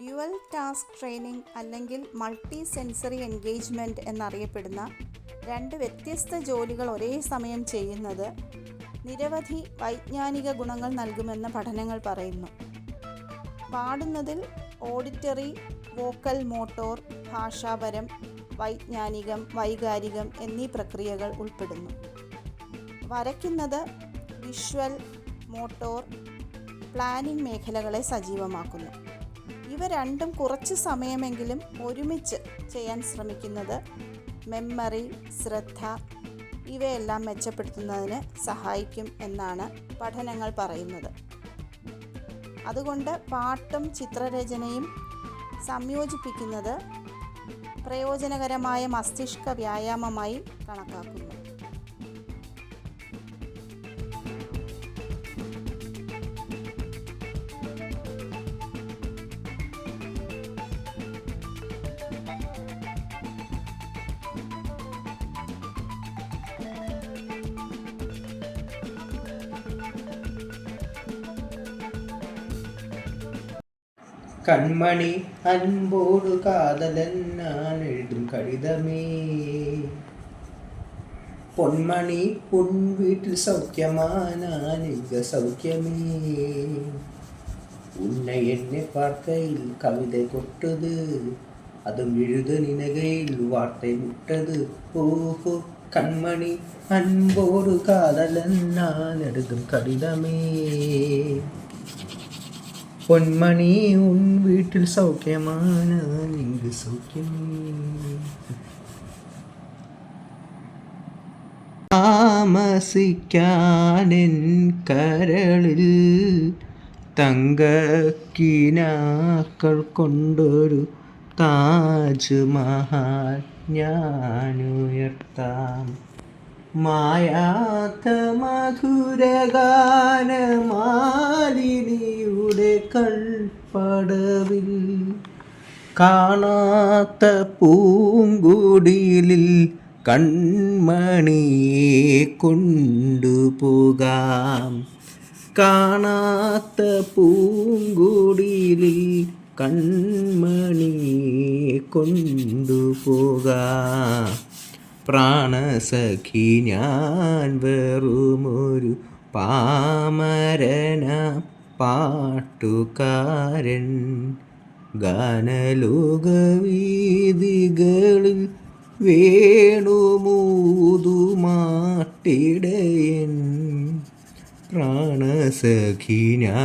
Dual task training അല്ലെങ്കിൽ multi sensory engagement എന്നറിയപ്പെടുന്ന രണ്ട് വ്യത്യസ്ത ജോലികൾ ഒരേ സമയം ചെയ്യുന്നത് നിരവധി വൈജ്ഞാനിക ഗുണങ്ങൾ നൽകുമെന്ന് പഠനങ്ങൾ പറയുന്നു. പാടുന്നതിൽ ഓഡിറ്ററി വോക്കൽ മോട്ടോർ ഭാഷാപരം വൈജ്ഞാനികം വൈകാരികം എന്നീ പ്രക്രിയകൾ ഉൾപ്പെടുന്നു. വരയ്ക്കുന്നത് വിഷ്വൽ മോട്ടോർ പ്ലാനിംഗ് മേഖലകളെ സജീവമാക്കുന്നു. ഇവ രണ്ടും കുറച്ച് സമയമെങ്കിലും ഒരുമിച്ച് ചെയ്യാൻ ശ്രമിക്കുന്നത് മെമ്മറി ശ്രദ്ധ ഇവയെല്ലാം മെച്ചപ്പെടുത്തുന്നതിന് സഹായിക്കും എന്നാണ് പഠനങ്ങൾ പറയുന്നത്. അതുകൊണ്ട് പാട്ടും ചിത്രരചനയും സംയോജിപ്പിക്കുന്നത് പ്രയോജനകരമായ മസ്തിഷ്ക വ്യായാമമായി കണക്കാക്കുന്നു. கண்மணி அன்போடு காதலன் நான் எழுதும் கடிதமே. பொன்மணி உன் வீட்டில் சௌக்கியமா? நான் இங்க சௌக்கியமே. உன்னை என்னை பார்க்கையில் கவிதை கொட்டுது. அதும் எழுத நினைகையில் வார்த்தை முட்டது. ஓஹோ கண்மணி அன்போடு காதலன் நான் எழுதும் கடிதமே. പൊന്മണി ഉൻ വീട്ടിൽ സൗഖ്യമാണ് സൗഖ്യം സൗഖ്യമേ. താമസിക്കാനെൻ കരളിൽ തങ്കക്കിനാക്കൾ കൊണ്ടൊരു താജ്മഹൽ ഞാനുയർത്താം. മായാത്ത മധുരഗാനമാലിനിയുടെ കൽപ്പടവിൽ കാണാത്ത പൂങ്കുടിലിൽ കൺമണിയെ കൊണ്ടുപോകാം. കാണാത്ത പൂങ്കുടിലിൽ കൺമണിയെ കൊണ്ടുപോകാം. പ്രാണസഖി ഞാൻ വെറുമൊരു പാമരന പാട്ടുകാരൻ ഗാനലോകവീതികളിൽ വേണുമൂതുമാട്ടിടയൻ പ്രാണസഖിനാ.